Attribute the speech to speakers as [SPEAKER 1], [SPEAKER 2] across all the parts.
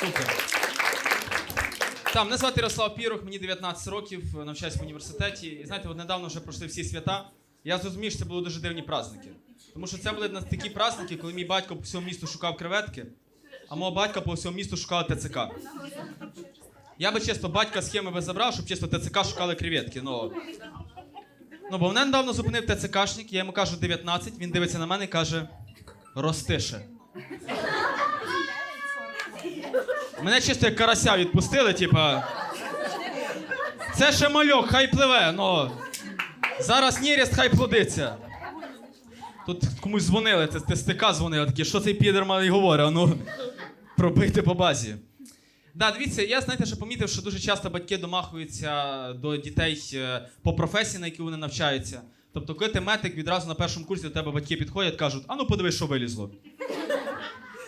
[SPEAKER 1] Супер. Там, мене звати Ярослав Пірох, мені 19 років, навчаюсь в університеті. І знаєте, от недавно вже пройшли всі свята. Я зрозумів, що це були дуже дивні праздники. Тому що це були такі праздники, коли мій батько по всьому місту шукав креветки, а мого батька по всьому місту шукав ТЦК. Я би чисто батька схеми би забрав, щоб чисто ТЦК шукали креветки. Ну, ну бо мене недавно зупинив ТЦКшник, я йому кажу 19, він дивиться на мене і каже: ростише. Мене чисто як карася відпустили, типа. Це ще мальок, хай пливе, ну. Зараз неріст, хай плодиться. Тут комусь дзвонили, це ТСТК дзвонили, такі, що цей підер малий говорить, ну пробийте по базі. Да, дивіться, я знаєте, що помітив, що дуже часто батьки домахуються до дітей е, по професії, на якій вони навчаються. Тобто, коли ти метик, відразу на першому курсі до тебе батьки підходять, кажуть, а ну подивись, що вилізло.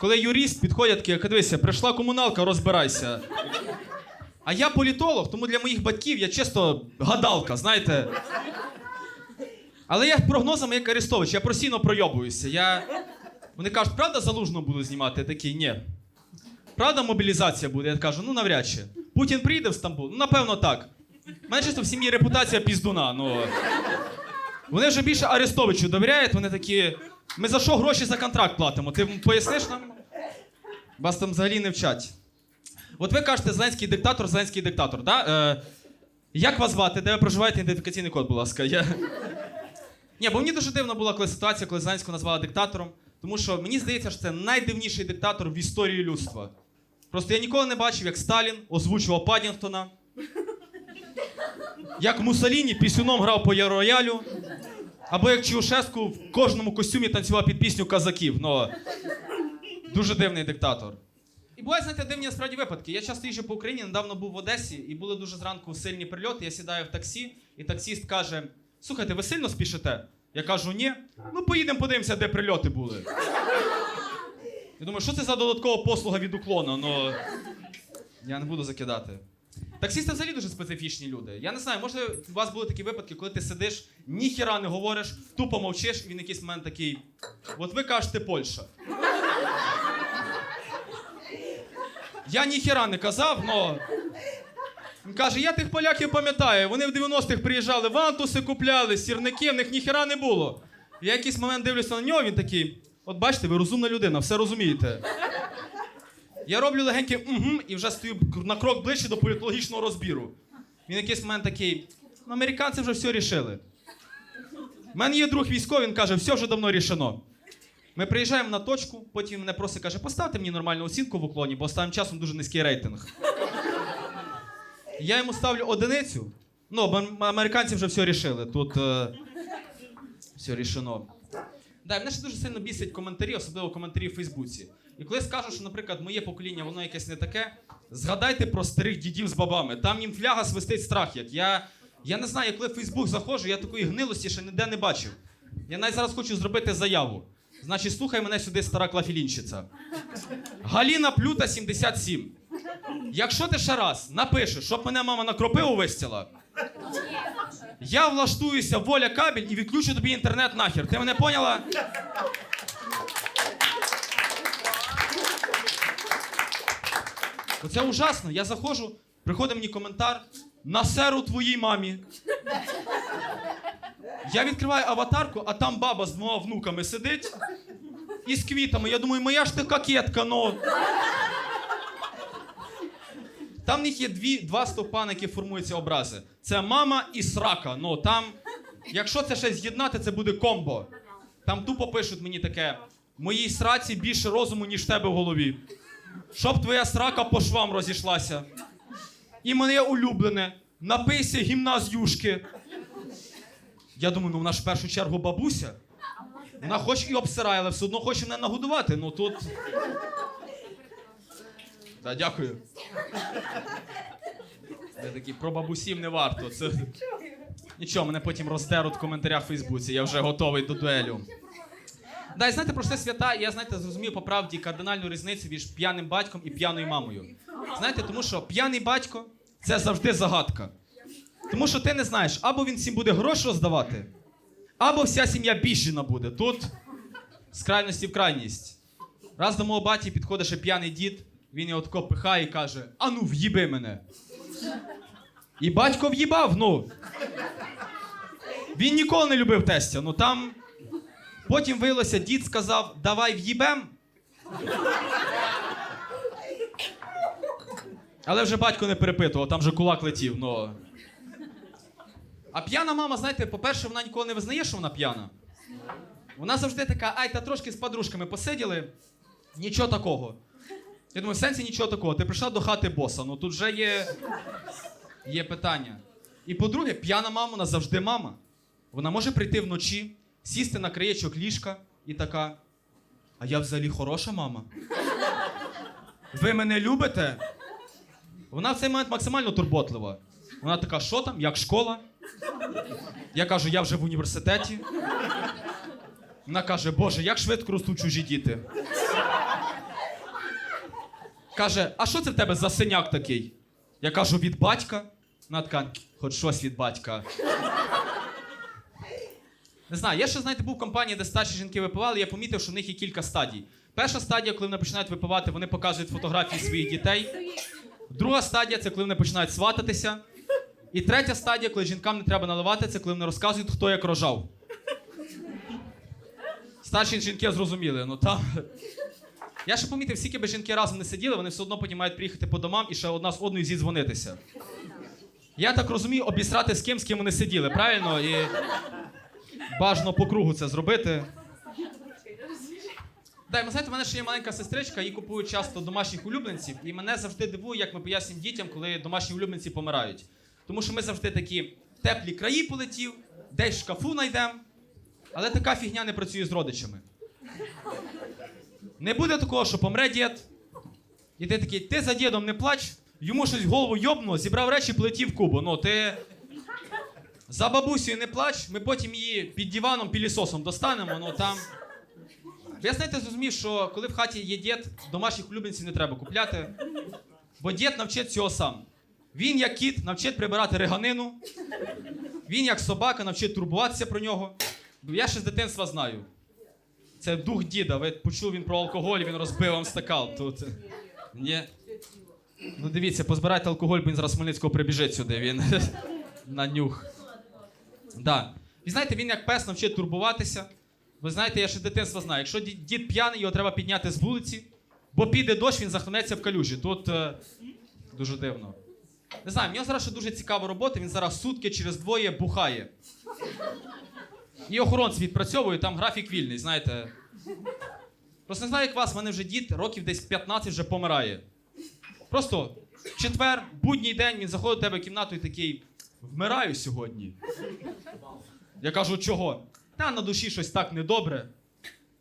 [SPEAKER 1] Коли юрист підходять, такі, дивися, прийшла комуналка, розбирайся. А я політолог, тому для моїх батьків я чисто гадалка, знаєте. Але я прогнозами як Арестович, я постійно пройобуюся. Я... Вони кажуть, правда залужно буду знімати? Я такий, ні. Правда, мобілізація буде? Я кажу, ну навряд чи. Путін приїде в Стамбул? Ну, напевно, так. У мене чисто в сім'ї репутація піздуна. Ну. Вони вже більше Арестовичу довіряють, вони такі. Ми за що гроші за контракт платимо? Ти поясниш нам? Вас там взагалі не вчать. От ви кажете, Зеленський диктатор, Зеленський диктатор, да? Е, як вас звати? Де ви проживаєте? Ідентифікаційний код, будь ласка. Я... Ні, бо мені дуже дивно була коли ситуація, коли Зеленського назвали диктатором. Тому що мені здається, що це найдивніший диктатор в історії людства. Просто я ніколи не бачив, як Сталін озвучував Паддінгтона, як Муссоліні пісюном грав по роялю, або як Чаушеску в кожному костюмі танцював під пісню казаків. Ну, дуже дивний диктатор. І бувають, знаєте, дивні насправді випадки. Я часто їжджу по Україні, недавно був в Одесі, і були дуже зранку сильні прильоти. Я сідаю в таксі, і таксіст каже: Слухайте, ви сильно спішите? Я кажу, ні. Ну, поїдемо подивимося, де прильоти були. Я думаю, що це за додаткова послуга від уклону? Ну, я не буду закидати. Таксісти взагалі дуже специфічні люди. Я не знаю, може у вас були такі випадки, коли ти сидиш, ніхіра не говориш, тупо мовчиш, і він якийсь момент такий. От ви кажете Польща. Я ніхіра не казав, но. Він каже, я тих поляків пам'ятаю, вони в 90-х приїжджали, вантуси купляли, сірники, в них ніхіра не було. Я якийсь момент дивлюся на нього, він такий: от бачите, ви розумна людина, все розумієте. Я роблю легенький угу і вже стою на крок ближче до політологічного розбіру. Він якийсь момент такий: ну, американці вже все рішили. У мене є друг військовий, він каже, все вже давно рішено. Ми приїжджаємо на точку, потім він мене просить, каже, поставте мені нормальну оцінку в уклоні, бо останнім часом дуже низький рейтинг. Я йому ставлю одиницю. Ну, американці вже все рішили. Тут е, все рішено. Да, мене ще дуже сильно бісять коментарі, особливо коментарі в Фейсбуці. І коли скажу, що, наприклад, моє покоління, воно якесь не таке, згадайте про старих дідів з бабами. Там їм фляга свистить страх. Як я, я не знаю, коли в Фейсбук заходжу, я такої гнилості ще ніде не бачив. Я навіть зараз хочу зробити заяву. Значить, слухай мене сюди, стара клафілінщиця. Галіна Плюта 77. Якщо ти ще раз напишеш, щоб мене мама на кропиву вистіла, я влаштуюся воля кабель і відключу тобі інтернет нахер. Ти мене поняла? Оце ужасно. Я заходжу, приходить мені коментар на серу твоїй мамі. Я відкриваю аватарку, а там баба з двома внуками сидить і з квітами. Я думаю, моя ж ти кокетка, ну. Там в них є дві, два стовпа, на які формуються образи. Це мама і срака. Ну там, якщо це ще з'єднати, це буде комбо. Там тупо пишуть мені таке: в моїй сраці більше розуму, ніж в тебе в голові. Щоб твоя срака по швам розійшлася. І моє улюблене. Напийся гімна з юшки. Я думаю, ну вона ж в першу чергу бабуся. Вона хоч і обсирає, але все одно хоче мене нагодувати. Ну тут. Да, дякую. Я такий, про бабусів не варто. Це... Нічого, мене потім роздеруть в коментарях в Фейсбуці, я вже готовий до дуелю. Да, і знаєте, про це свята, я знаєте, зрозумів по правді кардинальну різницю між п'яним батьком і п'яною мамою. Знаєте, тому що п'яний батько це завжди загадка. Тому що ти не знаєш, або він всім буде гроші роздавати, або вся сім'я біжена буде. Тут з крайності в крайність. Раз до мого баті підходить ще п'яний дід, Він його тако пихає і каже: Ану, в'їби мене. І батько в'їбав, ну. Він ніколи не любив тестя. Ну там. Потім виявилося, дід сказав, давай в'їбем. Але вже батько не перепитував, там вже кулак летів. Ну. А п'яна мама, знаєте, по-перше, вона ніколи не визнає, що вона п'яна. Вона завжди така, ай, та трошки з подружками посиділи, нічого такого. Я думаю, в сенсі нічого такого. Ти прийшла до хати боса, ну тут вже є, є питання. І по-друге, п'яна мама вона завжди мама. Вона може прийти вночі, сісти на краєчок ліжка і така. А я взагалі хороша мама. Ви мене любите? Вона в цей момент максимально турботлива. Вона така, що там, як школа? Я кажу, я вже в університеті. Вона каже, Боже, як швидко ростуть чужі діти. Каже, а що це в тебе за синяк такий? Я кажу, від батька. Вона така, хоч щось від батька. Не знаю, я ще, знаєте, був в компанії, де старші жінки випивали, я помітив, що в них є кілька стадій. Перша стадія, коли вони починають випивати, вони показують фотографії своїх дітей. Друга стадія це коли вони починають свататися. І третя стадія, коли жінкам не треба наливати, це коли вони розказують, хто як рожав. Старші жінки зрозуміли, ну там. Я ще помітив, скільки би жінки разом не сиділи, вони все одно потім мають приїхати по домам і ще одна з одною зідзвонитися. Я так розумію, обісрати з ким, з ким вони сиділи, правильно? І бажано по кругу це зробити. Дай, ви знаєте, в мене ще є маленька сестричка, їй купують часто домашніх улюбленців, і мене завжди дивує, як ми пояснюємо дітям, коли домашні улюбленці помирають. Тому що ми завжди такі в теплі краї полетів, десь в шкафу знайдемо. Але така фігня не працює з родичами. Не буде такого, що помре дід, і ти такий, ти за дідом не плач, йому щось в голову йобнуло, зібрав речі, полетів в Кубу. Ну, ти за бабусею не плач, ми потім її під диваном пілісосом достанемо, ну там. Я знаєте, зрозумів, що коли в хаті є дід, домашніх улюбленців не треба купляти, бо дід навчить цього сам. Він, як кіт, навчить прибирати реганину, він, як собака, навчить турбуватися про нього. Я ще з дитинства знаю. Це дух діда. Ви почули він про алкоголь, він розбив вам стакал тут. Ні. Ну дивіться, позбирайте алкоголь, бо він зараз Хмельницького прибіжить сюди. Він на нюх. Да. І знаєте, він як пес навчить турбуватися. Ви знаєте, я ще дитинства знаю, якщо дід п'яний, його треба підняти з вулиці, бо піде дощ, він захлинеться в калюжі. Тут е, дуже дивно. Не знаю, в нього зараз ще дуже цікава робота, він зараз сутки через двоє бухає. І охоронці відпрацьовують, там графік вільний, знаєте. Просто не знаю, як вас, в мене вже дід років десь 15 вже помирає. Просто в четвер, будній день, він заходить до тебе в кімнату і такий: вмираю сьогодні. Я кажу, чого? Та на душі щось так недобре.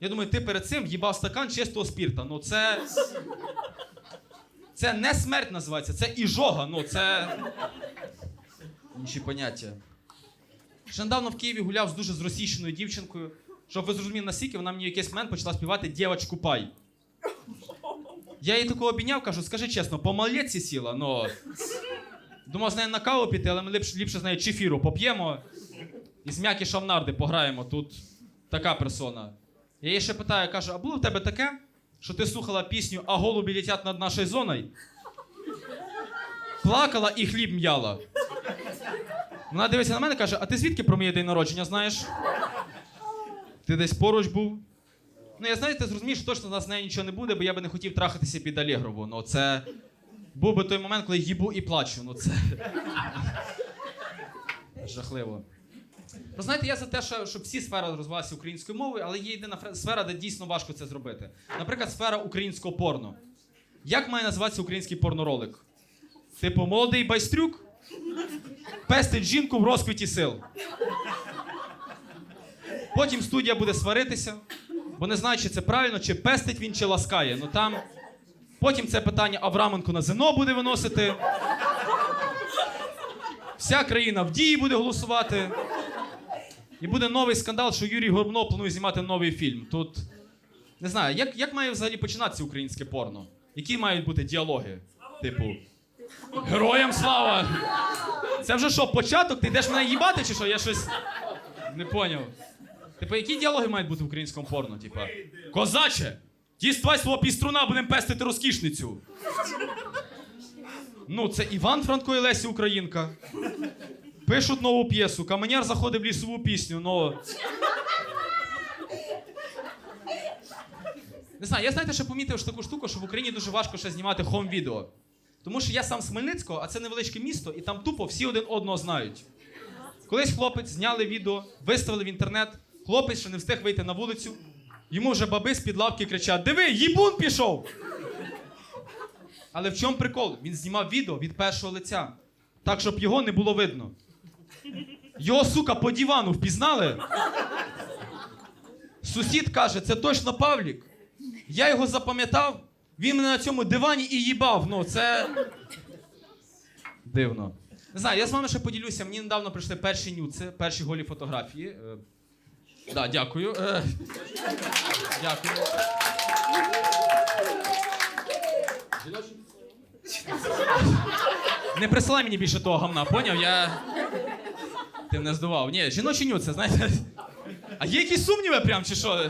[SPEAKER 1] Я думаю, ти перед цим їбав стакан чистого спірта. Ну це. Це не смерть називається, це іжога. Ну це. Інші поняття. Ще недавно в Києві гуляв з дуже зросійщеною дівчинкою. Щоб ви зрозуміли наскільки, вона мені якийсь момент почала співати «Дівочку пай. Я їй такого обійняв, кажу, скажи чесно, по малолетці сіла, ну. Думав з нею на каву піти, але ми ліпше, ліпше з нею чефіру поп'ємо і з м'які шавнарди пограємо. Тут така персона. Я її ще питаю, кажу, а було в тебе таке, що ти слухала пісню А голуби летять над нашою зоною? Плакала і хліб м'яла. Вона дивиться на мене і каже: А ти звідки про моє день народження знаєш? Ти десь поруч був? Ну, я знаєте, зрозумів, що точно у нас з нічого не буде, бо я би не хотів трахатися під Алєгрову. Ну, це був би той момент, коли їбу і плачу. Ну, це. Жахливо. Ви знаєте, я за те, що- щоб всі сфери розвивалися українською мовою, але є єдина сфера, де дійсно важко це зробити. Наприклад, сфера українського порно. Як має називатися український порноролик? Типу, молодий байстрюк пестить жінку в розквіті сил. Потім студія буде сваритися, бо не знає, чи це правильно, чи пестить він, чи ласкає. Ну там. Потім це питання Авраменко на ЗНО буде виносити. Вся країна в дії буде голосувати. І буде новий скандал, що Юрій Горбунов планує знімати новий фільм. Тут не знаю, як, як має взагалі починатися українське порно? Які мають бути діалоги? Типу. Героям слава! Це вже що, початок? Ти йдеш мене їбати чи що? Я щось не поняв. Типу, які діалоги мають бути в українському порно? Типа, козаче! Діставай свого піструна, будемо пестити розкішницю. Ну, це Іван Франко і Лесі Українка. Пишуть нову п'єсу. Каменяр заходить в лісову пісню, ну. Не знаю, я знаєте, що помітив таку штуку, що в Україні дуже важко ще знімати хом-відео. Тому що я сам з Хмельницького, а це невеличке місто, і там тупо всі один одного знають. Колись хлопець зняли відео, виставили в інтернет, хлопець ще не встиг вийти на вулицю. Йому вже баби з-під лавки кричать: Диви, їбун пішов! Але в чому прикол? Він знімав відео від першого лиця, так, щоб його не було видно. Його, сука, по дивану впізнали. Сусід каже, це точно Павлік. Я його запам'ятав, він мене на цьому дивані і їбав. Ну, це. Дивно. Не знаю, я з вами ще поділюся. Мені недавно прийшли перші нюци, перші голі фотографії. Е, да, дякую. Е, дякую. Не присилай мені більше того гамна, поняв? Я. Ти мене здував. Ні, жіночі нюци, знаєте. А є якісь сумніви прям, чи що?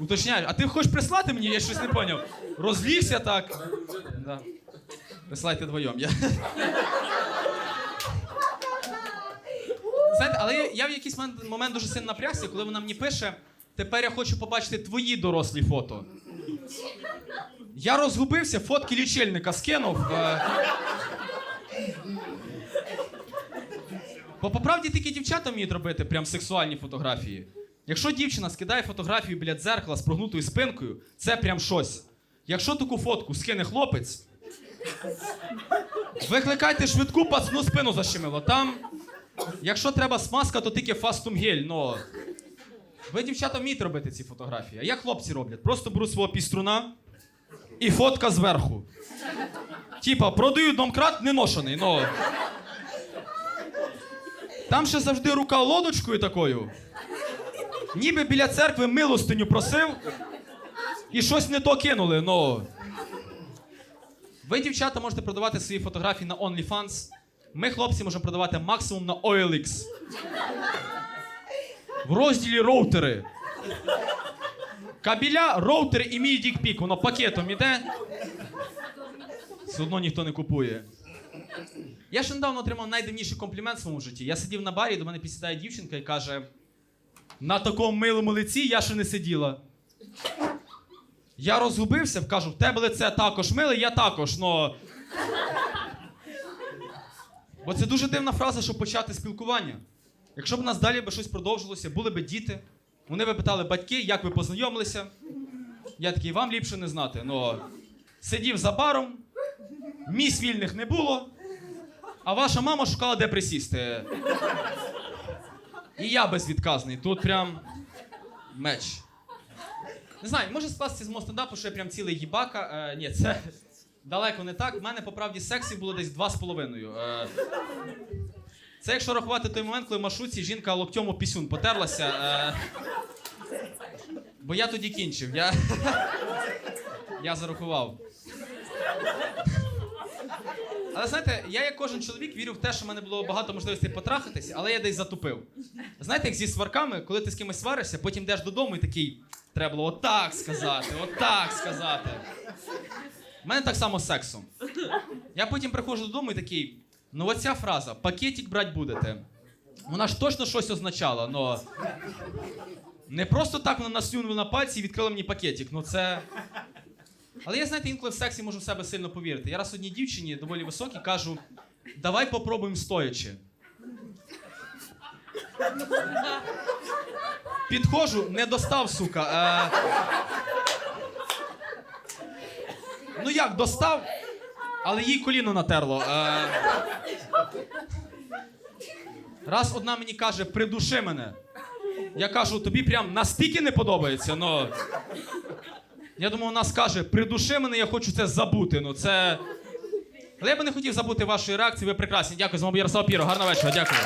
[SPEAKER 1] Уточняєш. А ти хочеш прислати мені? Я щось не поняв. Розлігся так. Да. Присилайте двоєм. Я... Знаєте, але я, я в якийсь момент, момент дуже сильно напрягся, коли вона мені пише: тепер я хочу побачити твої дорослі фото. Я розгубився, фотки лічильника скинув. е. Бо по правді тільки дівчата вміють робити прям сексуальні фотографії. Якщо дівчина скидає фотографію біля дзеркала з прогнутою спинкою, це прям щось. Якщо таку фотку скине хлопець, викликайте швидку пацну спину защемило. Там, якщо треба смазка, то тільки фастум гель, но. Ви, дівчата, вмієте робити ці фотографії. А як хлопці роблять? Просто беруть свого піструна і фотка зверху. Типа, продаю домкрат не ношений, но. Там ще завжди рука лодочкою такою. Ніби біля церкви милостиню просив і щось не то кинули. Ну. Ви, дівчата, можете продавати свої фотографії на OnlyFans. Ми, хлопці, можемо продавати максимум на OLX. В розділі роутери. Кабіля, роутер і мій дікпік. Воно пакетом іде. Все одно ніхто не купує. Я ще недавно отримав найдивніший комплімент в своєму житті. Я сидів на барі, до мене підсідає дівчинка і каже: на такому милому лиці я ще не сиділа. Я розгубився, кажу, в тебе лице також миле, я також, но. Бо це дуже дивна фраза, щоб почати спілкування. Якщо б у нас далі би щось продовжилося, були б діти, вони би питали батьки, як ви познайомилися. Я такий, вам ліпше не знати. Но сидів за баром, місць вільних не було, а ваша мама шукала, де присісти. І я безвідказний. Тут прям меч. Не знаю, може скласти з мого стендапу, що я прям цілий їбака. Е, ні, це далеко не так. В мене по правді сексів було десь два з половиною. Е, це якщо рахувати той момент, коли в маршрутці жінка локтем у пісюн потерлася. Е, бо я тоді кінчив. Я, я зарахував. Але знаєте, я як кожен чоловік вірю в те, що в мене було багато можливостей потрахатися, але я десь затупив. Знаєте, як зі сварками, коли ти з кимось сваришся, потім йдеш додому і такий, треба було отак сказати, отак сказати. У мене так само з сексом. Я потім приходжу додому і такий, ну оця фраза, пакетик брати будете. Вона ж точно щось означала, но не просто так вона наслюнула на пальці і відкрила мені пакетик. Ну це. Але я, знаєте, інколи в сексі можу в себе сильно повірити. Я раз одній дівчині доволі високій кажу: давай попробуємо стоячи. Підходжу, не достав, сука. Е... Ну як, достав, але їй коліно натерло. Е... Раз одна мені каже, придуши мене. Я кажу, тобі прям настільки не подобається, но. Я думаю, вона скаже, придуши мене, я хочу це забути. Ну це. Але я би не хотів забути вашої реакції, ви прекрасні. Дякую, з вами був Ярослав Піро. Гарного вечора, дякую.